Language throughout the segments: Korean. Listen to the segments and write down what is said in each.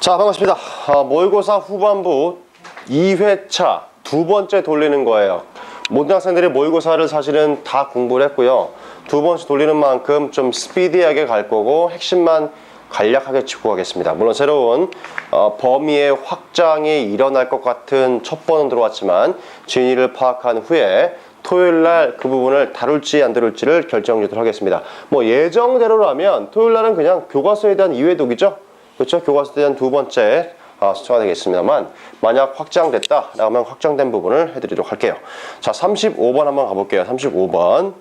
자 반갑습니다. 아, 모의고사 후반부 2회차 두 번째 돌리는 거예요. 모든 학생들이 모의고사를 사실은 다 공부를 했고요. 두 번씩 돌리는 만큼 좀 스피디하게 갈 거고 핵심만 간략하게 짚고 가겠습니다. 물론 새로운 어, 범위의 확장이 일어날 것 같은 첩보는 들어왔지만 진위를 파악한 후에 토요일 날 그 부분을 다룰지 안 다룰지를 결정 주도록 하겠습니다. 뭐 예정대로라면 토요일 날은 그냥 교과서에 대한 이해독이죠. 그렇죠? 교과서에 대한 두 번째 아, 수차가 되겠습니다만 만약 확장됐다 라면 확장된 부분을 해드리도록 할게요. 자, 35번 한번 가볼게요. 35번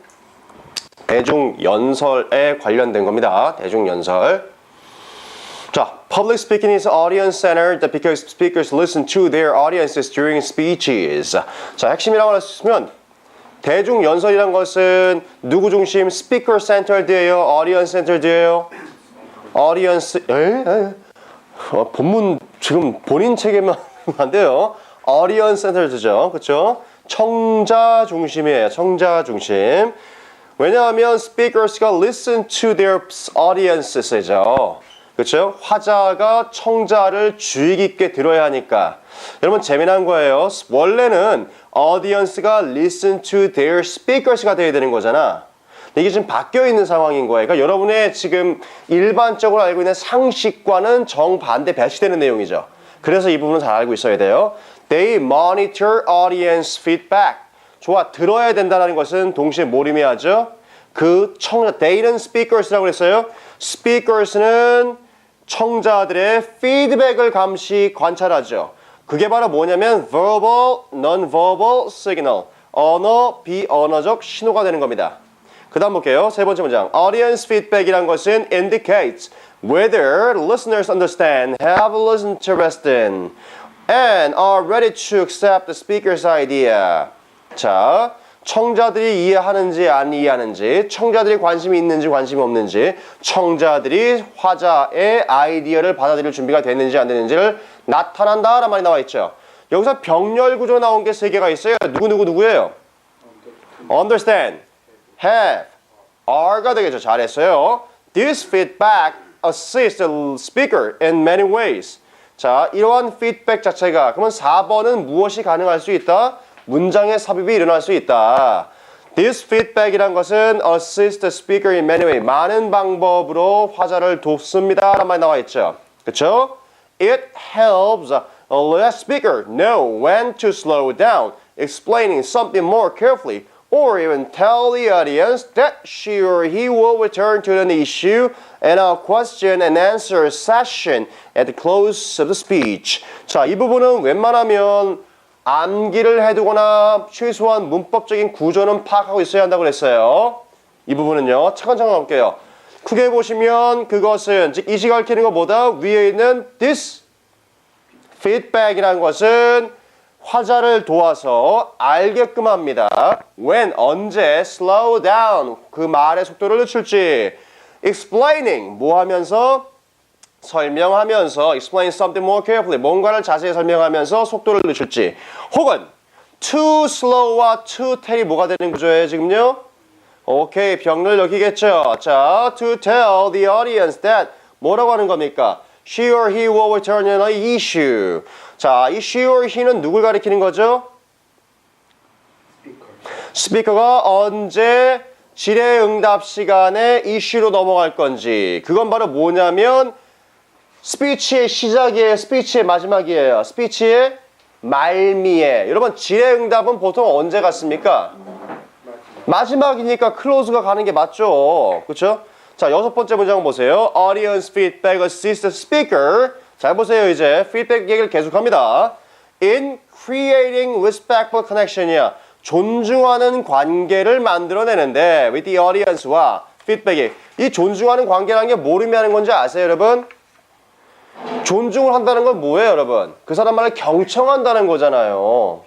대중연설에 관련된 겁니다. 대중연설. 자, public speaking is audience-centered because speakers listen to their audiences during speeches. 자, 핵심이라고 할 수 있으면 대중 연설이란 것은 누구 중심? speaker centered예요, audience centered예요. Audience 에? 에? 어, 본문 지금 본인 책에만 안 돼요. audience centered죠, 그렇죠? 청자 중심이에요, 청자 중심. 왜냐하면 speakers가 listen to their audience죠. 그렇죠? 화자가 청자를 주의 깊게 들어야 하니까. 여러분 재미난 거예요. 원래는 audience가 listen to their speakers가 돼야 되는 거잖아. 이게 지금 바뀌어 있는 상황인 거예요. 그러니까 여러분의 지금 일반적으로 알고 있는 상식과는 정반대 배치되는 내용이죠. 그래서 이 부분은 잘 알고 있어야 돼요. They monitor audience feedback. 좋아, 들어야 된다는 것은 동시에 뭘 의미하죠? 그 청자, they는 speakers라고 그랬어요. speakers는 청자들의 피드백을 감시 관찰하죠. 그게 바로 뭐냐면 verbal, non-verbal signal. 언어, 비언어적 신호가 되는 겁니다. 그 다음 볼게요. 세 번째 문장. Audience feedback이란 것은 indicates whether listeners understand, have listened interest in, and are ready to accept the speaker's idea. 자, 청자들이 이해하는지 안 이해하는지, 청자들이 관심이 있는지 관심이 없는지, 청자들이 화자의 아이디어를 받아들일 준비가 됐는지 안 됐는지를 나타난다라는 말이 나와 있죠. 여기서 병렬 구조 나온 게 세 개가 있어요. 누구 누구 누구예요? Understand, have, are가 되겠죠. 잘했어요. This feedback assists the speaker in many ways. 자, 이러한 피드백 자체가 그러면 4번은 무엇이 가능할 수 있다? 문장의 삽입이 일어날 수 있다. This feedback이란 것은 assist the speaker in many ways. 많은 방법으로 화자를 돕습니다. 라는 말이 나와 있죠. 그쵸? It helps the speaker know when to slow down, explaining something more carefully, or even tell the audience that she or he will return to an issue in a question and answer session at the close of the speech. 자, 이 부분은 웬만하면 암기를 해두거나 최소한 문법적인 구조는 파악하고 있어야 한다고 그랬어요. 이 부분은요. 차근차근 가볼게요. 크게 보시면 그것은 즉 이시 가리키는 것보다 위에 있는 this feedback이라는 것은 화자를 도와서 알게끔 합니다. when 언제 slow down 그 말의 속도를 늦출지 explaining 뭐 하면서 설명하면서 explain something more carefully 뭔가를 자세히 설명하면서 속도를 늦출지 혹은 too slow와 too tell이 뭐가 되는 구조예요 지금요? 오케이 병을 여기겠죠 자 to tell the audience that 뭐라고 하는 겁니까? She or he will return an issue 자, 이 she or he는 누굴 가리키는 거죠? 스피커가 언제 질의응답 시간에 이슈로 넘어갈 건지 그건 바로 뭐냐면 스피치의 시작이에요. 스피치의 마지막이에요. 스피치의 말미에. 여러분 질의응답은 보통 언제 갔습니까? 마지막이니까 클로즈가 가는 게 맞죠. 그렇죠? 자 여섯 번째 문장 보세요. Audience feedback assist speaker. 잘 보세요 이제 feedback 얘기를 계속합니다. In creating respectful connection이야. 존중하는 관계를 만들어내는데 with the audience와 feedback이 이 존중하는 관계라는 게 뭘 의미하는 건지 아세요 여러분? 존중을 한다는 건 뭐예요, 여러분? 그 사람 말을 경청한다는 거잖아요.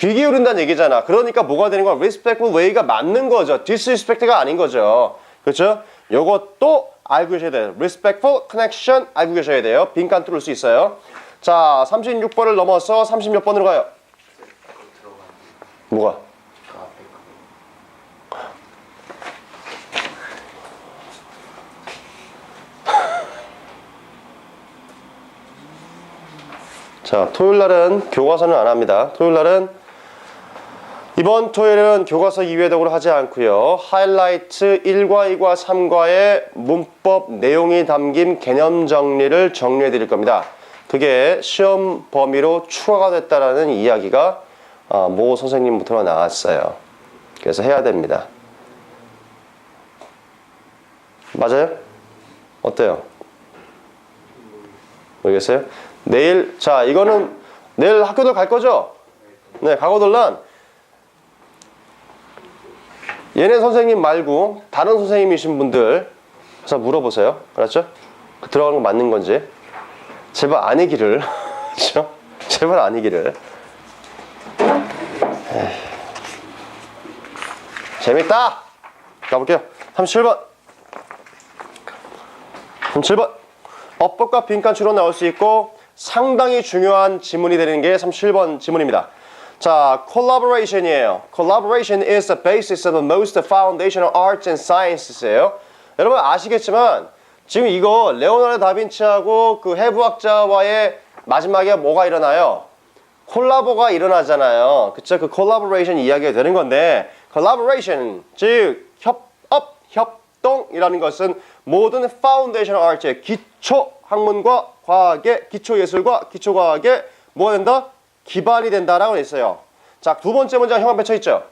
귀 기울인다는 얘기잖아. 그러니까 뭐가 되는 거야? respectful way가 맞는 거죠. disrespect가 아닌 거죠. 그렇죠? 요것도 알고 계셔야 돼요. respectful connection 알고 계셔야 돼요. 빈칸 뚫을 수 있어요. 자, 36번을 넘어서 30몇 번으로 가요. 뭐가? 자, 토요일 날은 교과서는 안 합니다. 토요일 날은 이번 토요일은 교과서 2회 독으로 하지 않고요. 하이라이트 1과 2과 3과의 문법 내용이 담긴 개념 정리를 정리해 드릴 겁니다. 그게 시험 범위로 추가가 됐다라는 이야기가 어, 모 선생님부터 나왔어요. 그래서 해야 됩니다. 맞아요? 어때요? 모르겠어요? 내일 자 이거는 내일 학교들 갈 거죠? 네 가고들란 얘네 선생님 말고 다른 선생님이신 분들 그래서 물어보세요. 알았죠? 그 들어가는 거 맞는 건지 제발 아니기를 그렇죠? 제발 아니기를. 재밌다. 가볼게요. 37번. 37번. 어법과 빈칸추로 나올 수 있고 상당히 중요한 지문이 되는 게 37번 지문입니다. 자, collaboration이에요. Collaboration is the basis of the most foundational arts and sciences예요. 여러분 아시겠지만 지금 이거 레오나르도 다빈치하고 그 해부학자와의 마지막에 뭐가 일어나요? 콜라보가 일어나잖아요. 그쵸? 그 콜라보레이션 이야기가 되는 건데 collaboration 즉 협업, 협동이라는 것은 모든 파운데이션 아트의 기초 학문과 과학의 기초 예술과 기초 과학의 뭐가 된다? 기반이 된다라고 했어요. 자, 두 번째 문장 형광 펼쳐 있죠.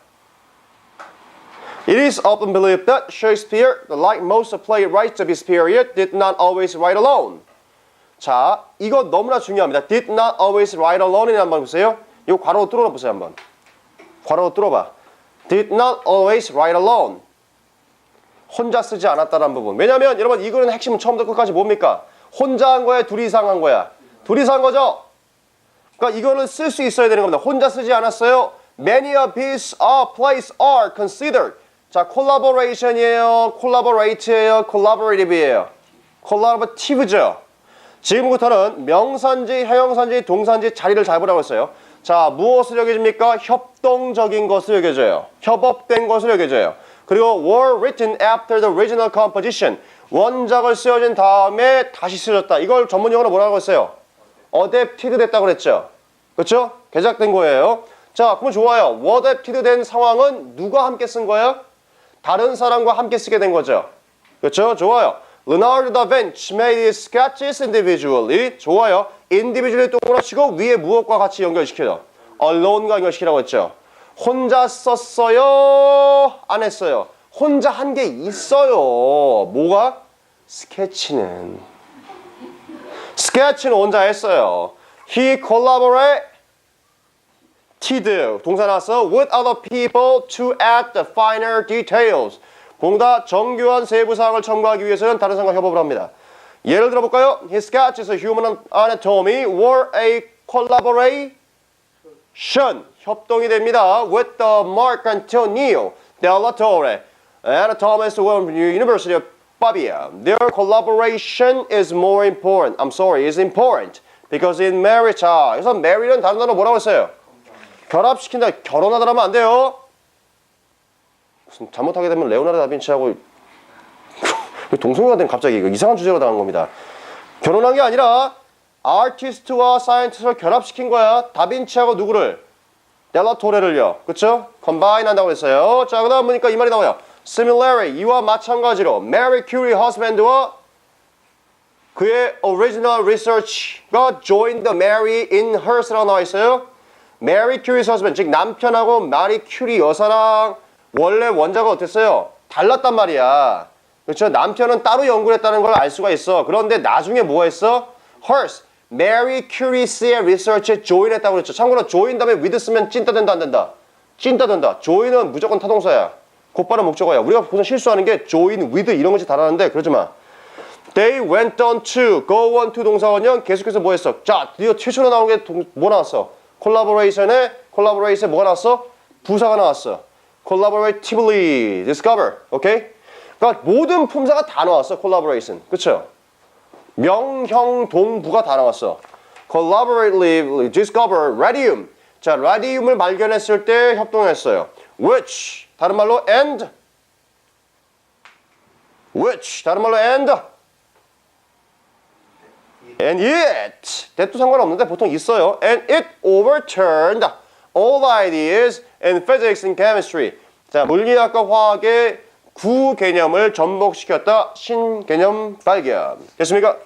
It is often believed that Shakespeare, like most playwrights of his period, did not always write alone. 자, 이거 너무나 중요합니다. Did not always write alone이라는 한번 보세요. 이거 괄호 뚫어 보세요 한번. 괄호 뚫어봐. Did not always write alone. 혼자 쓰지 않았다는 부분. 왜냐면 여러분 이거는 핵심은 처음부터 끝까지 뭡니까? 혼자 한 거야, 둘이 이상 한 거야. 둘이 산 거죠. 그러니까 이거는 쓸 수 있어야 되는 겁니다. 혼자 쓰지 않았어요. Many of his uh, plays are considered. 자, collaboration이에요, collaborate예요, collaborative이에요. collaborative죠. 지금부터는 명사인지 형용사인지 동사인지 자리를 잘 보라고 했어요. 자, 무엇을 여겨줍니까? 협동적인 것을 여겨줘요. 협업된 것을 여겨줘요. 그리고 were written after the original composition. 원작을 쓰여진 다음에 다시 쓰여졌다. 이걸 전문 용어로 뭐라고 했어요? 어댑티드 됐다고 그랬죠. 그렇죠? 개작된 거예요. 자, 그럼 좋아요. 어댑티드 된 상황은 누가 함께 쓴 거예요? 다른 사람과 함께 쓰게 된 거죠. 그렇죠? 좋아요. Leonardo da Vinci made his sketches individually. 좋아요. individually 동그라 치고 위에 무엇과 같이 연결시켜요? alone과 연결시키라고 했죠. 혼자 썼어요? 안 했어요? 혼자 한 게 있어요. 뭐가? 스케치는. 스케치는 혼자 했어요. He collaborated 동사 나왔어 with other people to add the finer details. 보다 정교한 세부 사항을 첨가하기 위해서는 다른 사람과 협업을 합니다. 예를 들어 볼까요? His sketches of human anatomy were a collaboration. 협동이 됩니다. With the Marc Antonio della Torre, anatomist of University of Pavia. Their collaboration is more important. I'm sorry, is important. Because in marriage, 자, 그래서 marry는 다른 단어 뭐라고 했어요? 결합시킨다. 결혼하다 하면 안 돼요. 무슨 잘못하게 되면 레오나르도 다빈치하고 동성애가 된 갑자기 이상한 주제로 당한 겁니다. 결혼한 게 아니라 아티스트와 사이언티스트를 결합시킨 거야. 다빈치하고 누구를? 델라토레를요. 그쵸? 컨바인 한다고 했어요. 자, 그 다음 보니까 이 말이 나와요. Similarly, 이와 마찬가지로 Mary Curie husband와 그의 original research가 joined Mary in hers라고 나와 있어요. Mary Curie's husband, 즉 남편하고 마리 큐리 여사랑 원래 원자가 어땠어요? 달랐단 말이야. 그렇죠? 남편은 따로 연구를 했다는 걸 알 수가 있어. 그런데 나중에 뭐 했어? Hers, Mary Curie's research에 join했다고 그랬죠. 참고로 join 다음에 with 쓰면 찐따 된다 안 된다? 찐따 된다. join은 무조건 타동사야. 곧바로 목적어야. 우리가 보통 실수하는 게 join with 이런 것이 다르는데 그러지 마. They went on to, go on to 동사원형 계속해서 뭐 했어? 자, 드디어 최초로 나온 게 뭐 나왔어? collaboration에 collaboration에 뭐가 나왔어? 부사가 나왔어. collaboratively discover. 오케이? 그러니까 모든 품사가 다 나왔어. collaboration. 그쵸? 명형 동부가 다 나왔어. collaboratively discover radium. 자, 라디움을 발견했을 때 협동했어요. which 다른 말로 and which 다른 말로 and And it that도 상관없는데 보통 있어요. And it overturned all ideas in physics and chemistry. 자, 물리학과 화학의 구 개념을 전복시켰다. 신개념 발견. 됐습니까?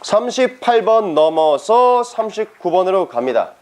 38번 넘어서 39번으로 갑니다.